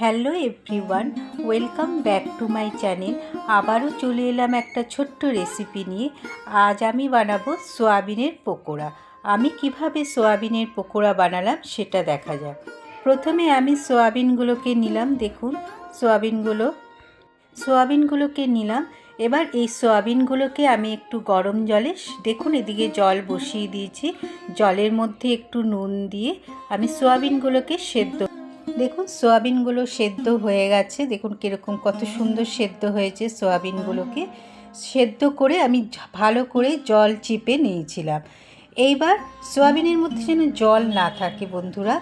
Hello everyone, welcome back to my channel. আবারও চলে এলাম একটা ছোট্ট রেসিপি নিয়ে। আজ আমি বানাবো সোয়াবিনের পকোড়া। আমি কীভাবে সোয়াবিনের পকোড়া বানালাম সেটা দেখা যাক। প্রথমে আমি সোয়াবিনগুলোকে নিলাম, দেখুন, সোয়াবিনগুলো। সোয়াবিনগুলোকে নিলাম, এবার এই সোয়াবিনগুলোকে আমি একটু গরম জলে, দেখুন এদিকে জল বসিয়ে দিয়েছি। জলের মধ্যে একটু নুন দিয়ে আমি সোয়াবিনগুলোকে সেদ্ধ দেখুন, সোয়াবিনগুলো সেদ্ধ হয়ে গেছে। দেখুন কীরকম কত সুন্দর সেদ্ধ হয়েছে সোয়াবিনগুলোকে। সেদ্ধ করে আমি ভালো করে জল চিপে নিয়েছিলাম। এইবার সোয়াবিনের মধ্যে যেন জল না থাকে বন্ধুরা,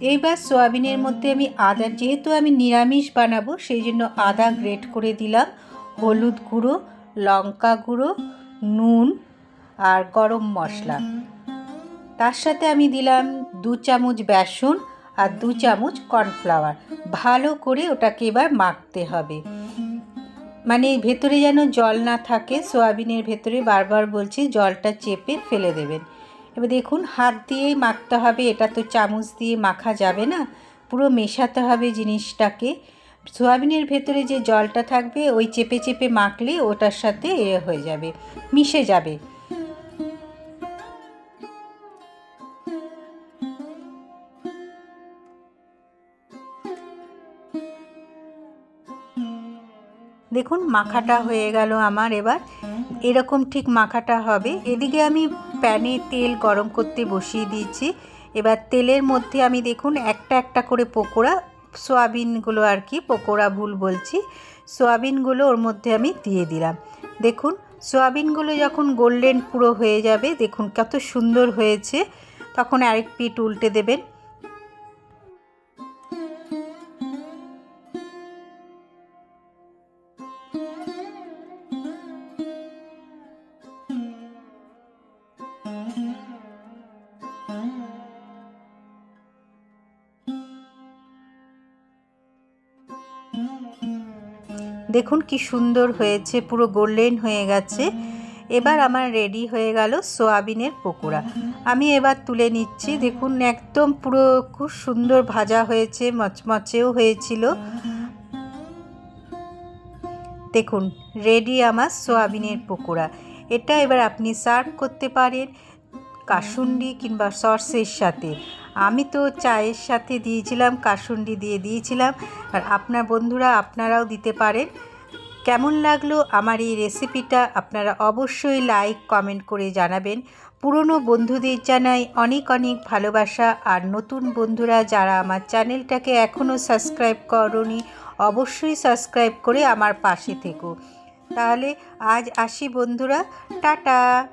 এইবার সোয়াবিনের মধ্যে আমি আদা, যেহেতু আমি নিরামিষ বানাবো, সেই জন্য আদা গ্রেট করে দিলাম, হলুদ গুঁড়ো, লঙ্কা গুঁড়ো, নুন আর গরম মশলা। তার সাথে আমি দিলাম দু চামচ বেসন আর দু চামচ কর্নফ্লাওয়ার। ভালো করে ওটাকে এবার মাখতে হবে। মানে ভেতরে যেন জল না থাকে, সোয়াবিনের ভেতরে বারবার বলছি জলটা চেপে ফেলে দেবেন। এবার দেখুন, হাত দিয়েই মাখতে হবে, এটা তো চামচ দিয়ে মাখা যাবে না। পুরো মেশাতে হবে জিনিসটাকে। সোয়াবিনের ভেতরে যে জলটা থাকবে, ওই চেপে চেপে মাখলে ওটার সাথে এ হয়ে যাবে, মিশে যাবে। দেখুন, মাখাটা হয়ে গেল আমার এবার। এরকম ঠিক মাখাটা হবে। এদিকে আমি প্যানে তেল গরম করতে বসিয়ে দিয়েছি। এবার তেলের মধ্যে আমি দেখুন, একটা একটা করে পকোড়া, সোয়াবিনগুলো আর কি, পকোড়া ভুল বলছি, সোয়াবিনগুলো ওর মধ্যে আমি দিয়ে দিলাম। দেখুন, সোয়াবিনগুলো যখন গোল্ডেন পুরো হয়ে যাবে, দেখুন কত সুন্দর হয়েছে। তখন আরেক পিট উল্টে দেবেন। দেখুন কি সুন্দর হয়েছে, পুরো গোল্ডেন হয়ে গেছে। এবার আমার রেডি হয়ে গেল সোয়াবিনের পকোড়া। আমি এবার তুলে নিচ্ছি। দেখুন একদম পুরো খুব সুন্দর ভাজা হয়েছে, মচমচেও হয়েছিল। দেখুন, রেডি আমার সোয়াবিনের পকোড়া। এটা এবার আপনি সার্ভ করতে পারেন কাসুন্ডি কিংবা সসের সাথে। আমি তো চায়ের সাথে দিয়েছিলাম, কাসুন্ডি দিয়ে দিয়েছিলাম। আর আপনার বন্ধুরা আপনারাও দিতে পারেন। কেমন লাগল আমার এই রেসিপিটা আপনারা অবশ্যই লাইক, কমেন্ট করে জানাবেন। পুরনো বন্ধুদের জানাই অনেক অনেক ভালোবাসা। আর নতুন বন্ধুরা যারা আমার চ্যানেলটাকে এখনও সাবস্ক্রাইব করনি, অবশ্যই সাবস্ক্রাইব করে আমার পাশে থেকো। তাহলে আজ আসি বন্ধুরা, টাটা।